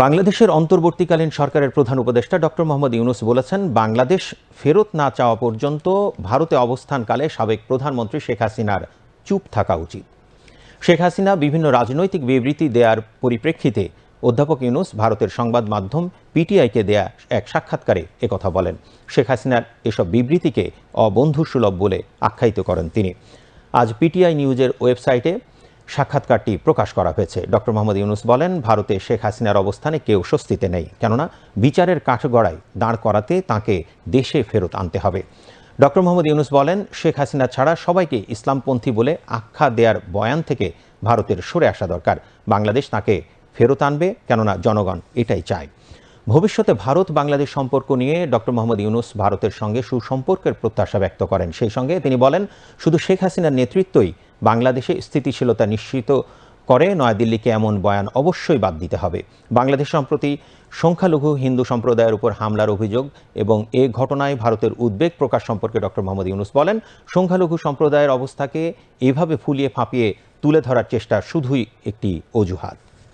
বাংলাদেশের অন্তর্বর্তীকালীন সরকারের প্রধান উপদেষ্টা ডক্টর মোহাম্মদ ইউনুস বলেছেন, বাংলাদেশ ফেরত না চাওয়া পর্যন্ত ভারতে অবস্থানকালে সাবেক প্রধানমন্ত্রী শেখ হাসিনার চুপ থাকা উচিত। শেখ হাসিনা বিভিন্ন রাজনৈতিক বিবৃতি দেওয়ার পরিপ্রেক্ষিতে অধ্যাপক ইউনুস ভারতের সংবাদ মাধ্যম পিটিআইকে দেয়া এক সাক্ষাৎকারে একথা বলেন। শেখ হাসিনার এসব বিবৃতিকে অবন্ধুসুলভ বলে আখ্যায়িত করেন তিনি। আজ পিটিআই নিউজের ওয়েবসাইটে সাক্ষাৎকারটি প্রকাশ করা হয়েছে। ডক্টর মোহাম্মদ ইউনুস বলেন, ভারতে শেখ হাসিনার অবস্থানে কেউ স্বস্তিতে নেই, কেননা বিচারের কাঠগড়ায় দাঁড় করাতে তাকে দেশে ফেরত আনতে হবে। ডক্টর মোহাম্মদ ইউনুস বলেন, শেখ হাসিনা ছাড়া সবাইকে ইসলামপন্থী বলে আখ্যা দেওয়ার বয়ান থেকে ভারতের সরে আসা দরকার। বাংলাদেশ তাকে ফেরত আনবে, কেননা জনগণ এটাই চায়। ভবিষ্যতে ভারত বাংলাদেশ সম্পর্ক নিয়ে ডক্টর মোহাম্মদ ইউনুস ভারতের সঙ্গে সুসম্পর্কের প্রত্যাশা ব্যক্ত করেন। সেই সঙ্গে তিনি বলেন, শুধু শেখ হাসিনার নেতৃত্বই বাংলাদেশে স্থিতিশীলতা নিশ্চিত করে নয়াদিল্লিকে এমন বয়ান অবশ্যই বাদ দিতে হবে। বাংলাদেশ সম্প্রতি সংখ্যালঘু হিন্দু সম্প্রদায়ের উপর হামলার অভিযোগ এবং এ ঘটনায় ভারতের উদ্বেগ প্রকাশ সম্পর্কে ডক্টর মোহাম্মদ ইউনুস বলেন, সংখ্যালঘু সম্প্রদায়ের অবস্থাকে এভাবে ফুলিয়ে ফাঁপিয়ে তুলে ধরার চেষ্টা শুধুই একটি অজুহাত।